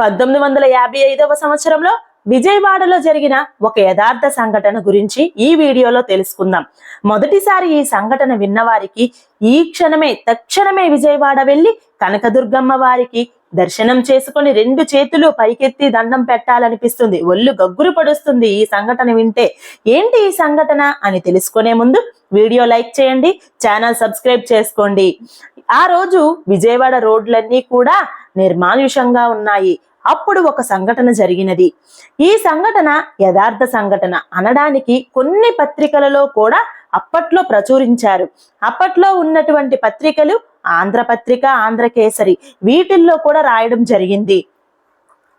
పంతొమ్మిది వందల యాభై ఐదవ సంవత్సరంలో విజయవాడలో జరిగిన ఒక యథార్థ సంఘటన గురించి ఈ వీడియోలో తెలుసుకుందాం. మొదటిసారి ఈ సంఘటన విన్నవారికి ఈ క్షణమే తక్షణమే విజయవాడ వెళ్ళి కనకదుర్గమ్మ వారికి దర్శనం చేసుకొని రెండు చేతులు పైకెత్తి దండం పెట్టాలనిపిస్తుంది. ఒళ్ళు గగ్గురు పడుస్తుంది ఈ సంఘటన వింటే. ఏంటి ఈ సంఘటన అని తెలుసుకునే ముందు వీడియో లైక్ చేయండి ఛానల్ సబ్స్క్రైబ్ చేసుకోండి. ఆ రోజు విజయవాడ రోడ్లన్నీ కూడా నిర్మానుషంగా ఉన్నాయి. అప్పుడు ఒక సంఘటన జరిగినది. ఈ సంఘటన యథార్థ సంఘటన అనడానికి కొన్ని పత్రికలలో కూడా అప్పట్లో ప్రచురించారు. అప్పట్లో ఉన్నటువంటి పత్రికలు ఆంధ్రపత్రిక ఆంధ్రకేసరి వీటిల్లో కూడా రాయడం జరిగింది.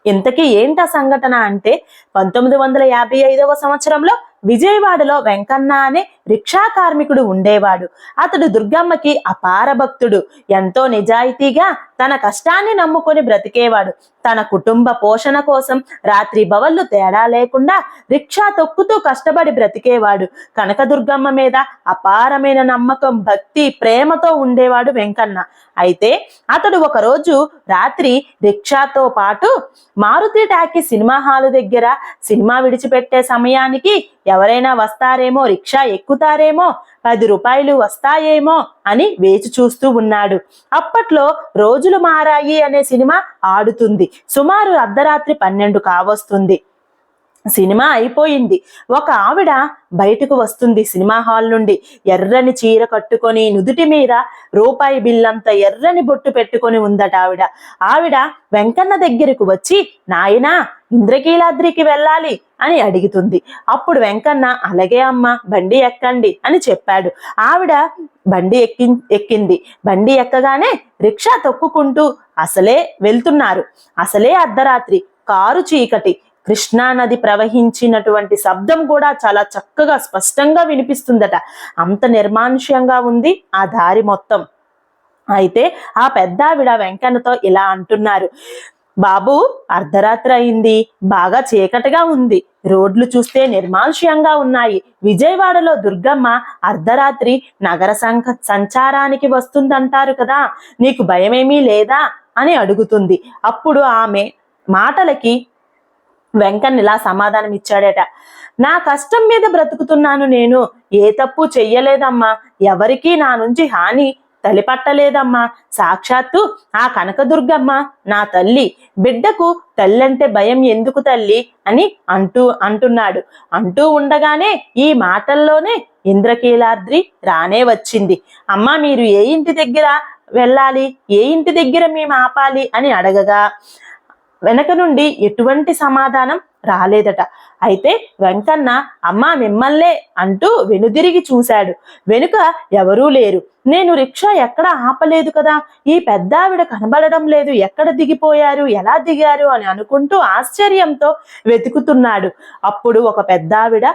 ఇంతకీ ఏంట సంఘటన అంటే పంతొమ్మిది వందల యాభై ఐదవ సంవత్సరంలో విజయవాడలో వెంకన్న అనే రిక్షా కార్మికుడు ఉండేవాడు. అతడు దుర్గమ్మకి అపార భక్తుడు. ఎంతో నిజాయితీగా తన కష్టాన్ని నమ్ముకొని బ్రతికేవాడు. తన కుటుంబ పోషణ కోసం రాత్రి బవళ్ళు తేడా లేకుండా రిక్షా తొక్కుతూ కష్టపడి బ్రతికేవాడు. కనకదుర్గమ్మ మీద అపారమైన నమ్మకం భక్తి ప్రేమతో ఉండేవాడు వెంకన్న. అయితే అతడు ఒకరోజు రాత్రి రిక్షాతో పాటు మారుతి టాకీ సినిమా హాలు దగ్గర సినిమా విడిచిపెట్టే సమయానికి ఎవరైనా వస్తారేమో రిక్షా ఎక్కుతారేమో పది రూపాయలు వస్తాయేమో అని వేచి చూస్తూ ఉన్నాడు. అప్పట్లో రోజులు మారాయి అనే సినిమా ఆడుతుంది. సుమారు అర్ధరాత్రి పన్నెండు కావస్తుంది. సినిమా అయిపోయింది. ఒక ఆవిడ బయటకు వస్తుంది సినిమా హాల్ నుండి. ఎర్రని చీర కట్టుకొని నుదుటి మీద రూపాయి బిల్లంత ఎర్రని బొట్టు పెట్టుకొని ఉందట ఆవిడ. ఆవిడ వెంకన్న దగ్గరకు వచ్చి నాయనా ఇంద్రకీలాద్రికి వెళ్ళాలి అని అడుగుతుంది. అప్పుడు వెంకన్న అలాగే అమ్మ బండి ఎక్కండి అని చెప్పాడు. ఆవిడ బండి ఎక్కి ఎక్కింది. బండి ఎక్కగానే రిక్షా తొక్కుకుంటూ అసలే వెళ్తున్నారు. అసలే అర్ధరాత్రి. కారు చీకటి. కృష్ణా నది ప్రవహించినటువంటి శబ్దం కూడా చాలా చక్కగా స్పష్టంగా వినిపిస్తుందట. అంత నిర్మానుష్యంగా ఉంది ఆ దారి మొత్తం. అయితే ఆ పెద్దావిడ వెంకన్నతో ఇలా అంటున్నారు. బాబు అర్ధరాత్రి అయింది. బాగా చీకటిగా ఉంది. రోడ్లు చూస్తే నిర్మానుష్యంగా ఉన్నాయి. విజయవాడలో దుర్గమ్మ అర్ధరాత్రి నగర సంఘ సంచారానికి వస్తుందంటారు కదా. నీకు భయమేమీ లేదా? అని అడుగుతుంది. అప్పుడు ఆమె మాటలకి వెంకన్న ఇలా సమాధానం ఇచ్చాడట నా కష్టం మీద బ్రతుకుతున్నాను నేను. ఏ తప్పు చెయ్యలేదమ్మా. ఎవరికీ నా నుంచి హాని తలిపట్టలేదమ్మా. సాక్షాత్తు ఆ కనకదుర్గమ్మ నా తల్లి. బిడ్డకు తల్లంటే భయం ఎందుకు తల్లి? అని అంటూ అంటున్నాడు. అంటూ ఉండగానే ఈ మాటల్లోనే ఇంద్రకీలాద్రి రానే వచ్చింది. అమ్మా మీరు ఏ ఇంటి దగ్గర వెళ్ళాలి? ఏ ఇంటి దగ్గర మేము ఆపాలి? అని అడగగా. వెనక నుండి ఎటువంటి సమాధానం రాలేదట. అయితే వెంకన్న అమ్మ మిమ్మల్నే అంటూ వెనుదిరిగి చూశాడు. వెనుక ఎవరూ లేరు. నేను రిక్షా ఎక్కడ ఆపలేదు కదా? ఈ పెద్దావిడ కనబడడం లేదు. ఎక్కడ దిగిపోయారు? ఎలా దిగారు? అని అనుకుంటూ ఆశ్చర్యంతో వెతుకుతున్నాడు. అప్పుడు ఒక పెద్దావిడ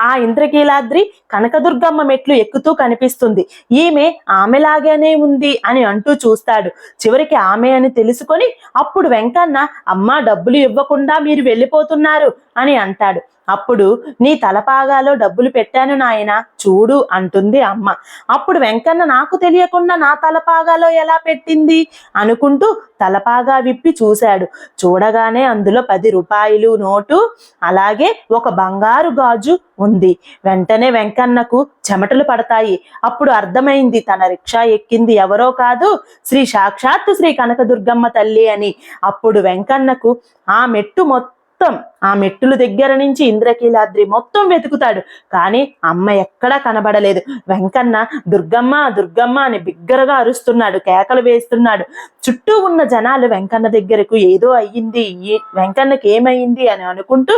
ఆ ఇంద్రకీలాద్రి కనకదుర్గమ్మ మెట్లు ఎక్కుతూ కనిపిస్తుంది. ఈమె ఆమెలాగానే ఉంది అని అంటూ చూస్తాడు. చివరికి ఆమె అని తెలుసుకొని అప్పుడు వెంకన్న అమ్మ డబ్బులు ఇవ్వకుండా మీరు వెళ్ళిపోతున్నారు అని అంటాడు. అప్పుడు నీ తలపాగాలో డబ్బులు పెట్టాను నాయన చూడు అంటుంది అమ్మ. అప్పుడు వెంకన్న నాకు తెలియకుండా నా తలపాగాలో ఎలా పెట్టింది? అనుకుంటూ తలపాగా విప్పి చూశాడు. చూడగానే అందులో పది రూపాయలు నోటు అలాగే ఒక బంగారు గాజు ఉంది. వెంటనే వెంకన్నకు చెమటలు పడతాయి. అప్పుడు అర్థమైంది తన రిక్షా ఎక్కింది ఎవరో కాదు శ్రీ సాక్షాత్తు శ్రీ కనకదుర్గమ్మ తల్లి అని. అప్పుడు వెంకన్నకు ఆ మెట్టు మొత్తం ఆ మెట్టుల దగ్గర నుంచి ఇంద్రకీలాద్రి మొత్తం వెతుకుతాడు. కానీ అమ్మ ఎక్కడా కనబడలేదు. వెంకన్న దుర్గమ్మ దుర్గమ్మ అని బిగ్గరగా అరుస్తున్నాడు కేకలు వేస్తున్నాడు. చుట్టూ ఉన్న జనాలు వెంకన్న దగ్గరకు ఏదో అయ్యింది వెంకన్నకి ఏమైంది అని అనుకుంటూ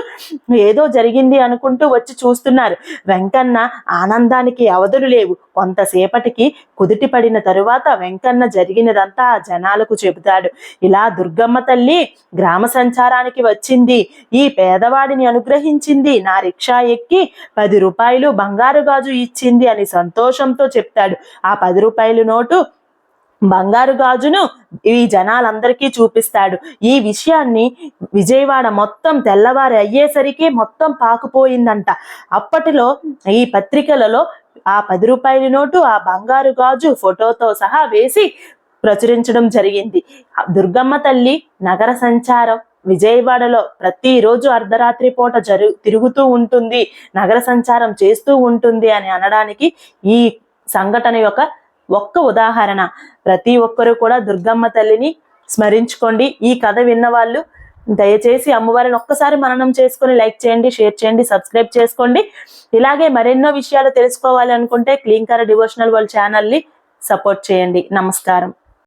ఏదో జరిగింది అనుకుంటూ వచ్చి చూస్తున్నారు. వెంకన్న ఆనందానికి అవధులు లేవు. కొంతసేపటికి కుదిటి పడిన తరువాత వెంకన్న జరిగినదంతా ఆ జనాలకు చెబుతాడు. ఇలా దుర్గమ్మ తల్లి గ్రామ సంచారానికి వచ్చింది. ఈ పేదవాడిని అనుగ్రహించింది. నా రిక్షా ఎక్కి పది రూపాయలు బంగారు గాజు ఇచ్చింది అని సంతోషంతో చెప్తాడు. ఆ పది రూపాయలు నోటు బంగారు గాజును ఈ జనాలందరికీ చూపిస్తాడు. ఈ విషయాన్ని విజయవాడ మొత్తం తెల్లవారి అయ్యేసరికి మొత్తం పాకుపోయిందంట. అప్పటిలో ఈ పత్రికలలో ఆ పది రూపాయల నోటు ఆ బంగారు గాజు ఫోటోతో సహా వేసి ప్రచురించడం జరిగింది. దుర్గమ్మ తల్లి నగర సంచారం. విజయవాడలో ప్రతిరోజు అర్ధరాత్రి పూట జరు తిరుగుతూ ఉంటుంది నగర సంచారం చేస్తూ ఉంటుంది అని అనడానికి ఈ సంఘటన యొక్క ఒక్క ఉదాహరణ. ప్రతి ఒక్కరూ కూడా దుర్గమ్మ తల్లిని స్మరించుకోండి. ఈ కథ విన్న వాళ్ళు దయచేసి అమ్మవారిని ఒక్కసారి మననం చేసుకొని లైక్ చేయండి షేర్ చేయండి సబ్స్క్రైబ్ చేసుకోండి. ఇలాగే మరెన్నో విషయాలు తెలుసుకోవాలి అనుకుంటే క్లీన్ డివోషనల్ వాళ్ళ ఛానల్ని సపోర్ట్ చేయండి. నమస్కారం.